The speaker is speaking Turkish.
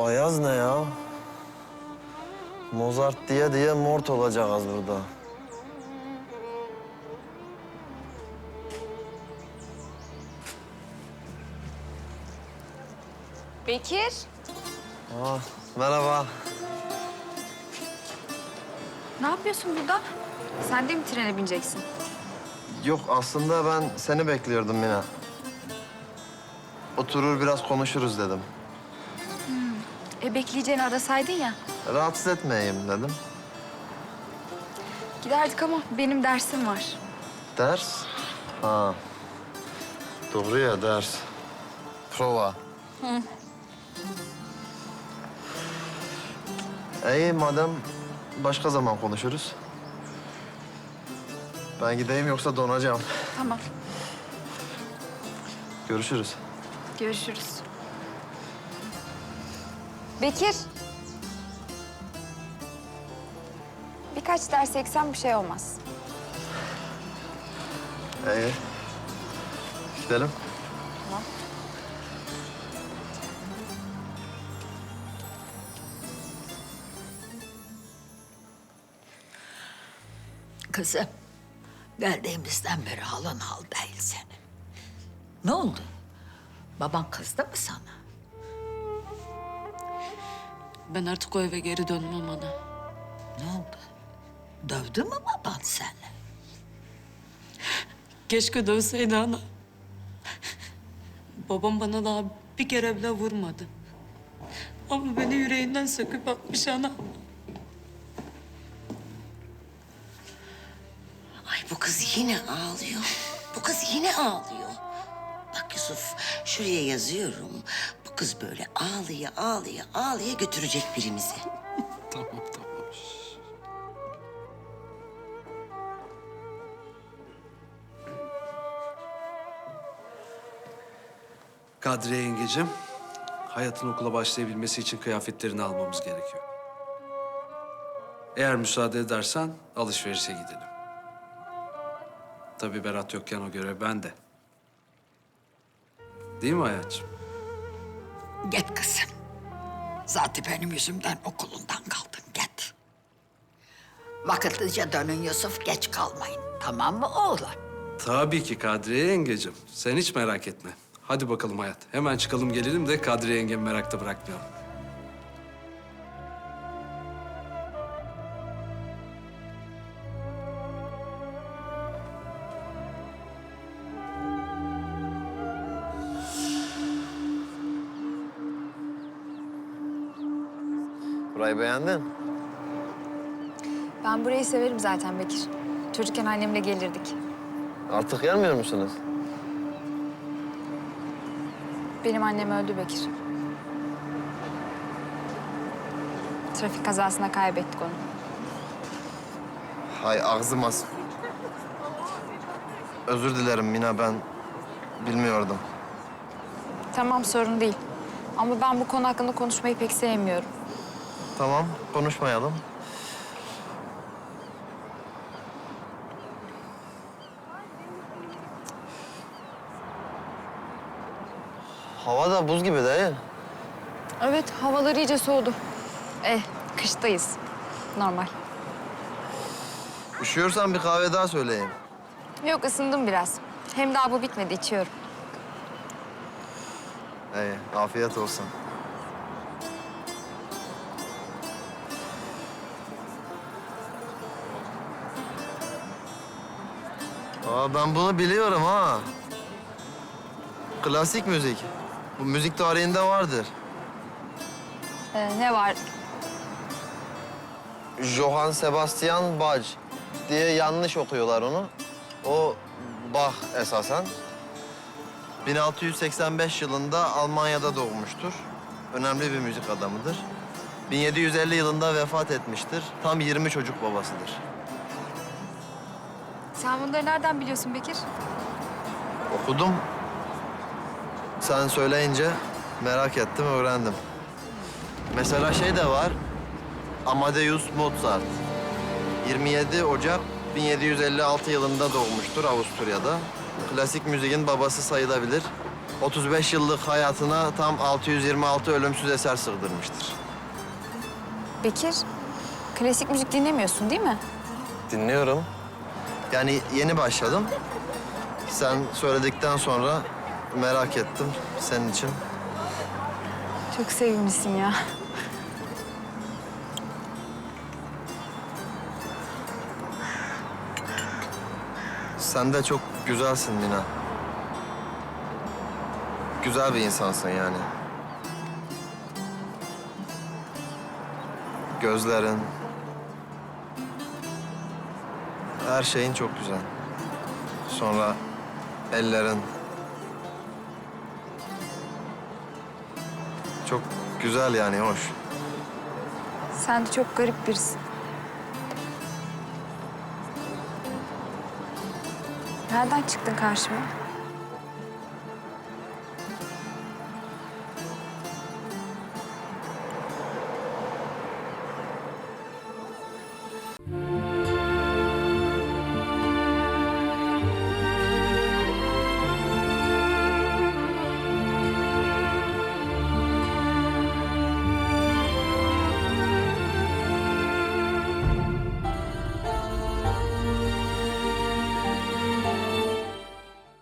Bu Ayaz ne ya? Mozart diye diye mort olacağız burada. Bekir. Aa, merhaba. Ne yapıyorsun burada? Sen de mi trene bineceksin? Yok aslında ben seni bekliyordum Mina. Oturur biraz konuşuruz dedim. E bekleyeceğini arasaydın ya. Rahatsız etmeyeyim dedim. Giderdik ama benim dersim var. Ders? Ha. Doğru ya ders. Prova. İyi madem başka zaman konuşuruz. Ben gideyim yoksa donacağım. Tamam. Görüşürüz. Görüşürüz. Bekir. Birkaç ders eksem bir şey olmaz. İyi. Gidelim. Tamam. Kızım, geldiğimizden beri halın hal değil senin. Ne oldu? Baban kızdı mı sana? Ben artık o eve geri dönmem ana. Ne oldu? Dövdü mü baban seni? Keşke dövseydi ana. Babam bana daha bir kere bile vurmadı. Ama beni yüreğinden söküp atmış ana. Ay bu kız yine ağlıyor. Bu kız yine ağlıyor. Bak Yusuf şuraya yazıyorum. Kız böyle ağlaya ağlaya ağlaya götürecek birimizi. Tamam tamam. Kadriye yengecim, hayatın okula başlayabilmesi için kıyafetlerini almamız gerekiyor. Eğer müsaade edersen alışverişe gidelim. Tabii Berat yokken o görev bende. Değil mi hayatım? Git kızım. Zaten benim yüzümden okulundan kaldın, git. Vakitlice dönün Yusuf, geç kalmayın. Tamam mı oğlum? Tabii ki Kadriye yengecim. Sen hiç merak etme. Hadi bakalım hayat. Hemen çıkalım gelelim de Kadriye yengemi merakta bırakmayalım. Burayı beğendin? Ben burayı severim zaten Bekir. Çocukken annemle gelirdik. Artık gelmiyor musunuz? Benim annem öldü Bekir. Trafik kazasında kaybettik onu. Hay ağzım az. Özür dilerim Mina ben bilmiyordum. Tamam sorun değil. Ama ben bu konu hakkında konuşmayı pek sevmiyorum. Tamam konuşmayalım. Hava da buz gibi değil. Evet havalar iyice soğudu. Eh kıştayız. Normal. Üşüyorsan bir kahve daha söyleyeyim. Yok ısındım biraz. Hem daha bu bitmedi içiyorum. İyi afiyet olsun. Aa, ben bunu biliyorum ha. Klasik müzik. Bu müzik tarihinde vardır. Ee, ne var? Johann Sebastian Bach diye yanlış okuyorlar onu. O Bach esasen. 1685 yılında Almanya'da doğmuştur. Önemli bir müzik adamıdır. 1750 yılında vefat etmiştir. Tam 20 çocuk babasıdır. Sen bunları nereden biliyorsun Bekir? Okudum. Sen söyleyince merak ettim, öğrendim. Mesela şey de var. Amadeus Mozart. 27 Ocak 1756 yılında doğmuştur Avusturya'da. Klasik müziğin babası sayılabilir. 35 yıllık hayatına tam 626 ölümsüz eser sığdırmıştır. Bekir, klasik müzik dinlemiyorsun değil mi? Dinliyorum. Yani yeni başladım. Sen söyledikten sonra merak ettim senin için. Çok sevimlisin ya. Sen de çok güzelsin Mina. Güzel bir insansın yani. Gözlerin... Her şeyin çok güzel. Sonra ellerin... Çok güzel yani, hoş. Sen de çok garip birisin. Nereden çıktın karşıma?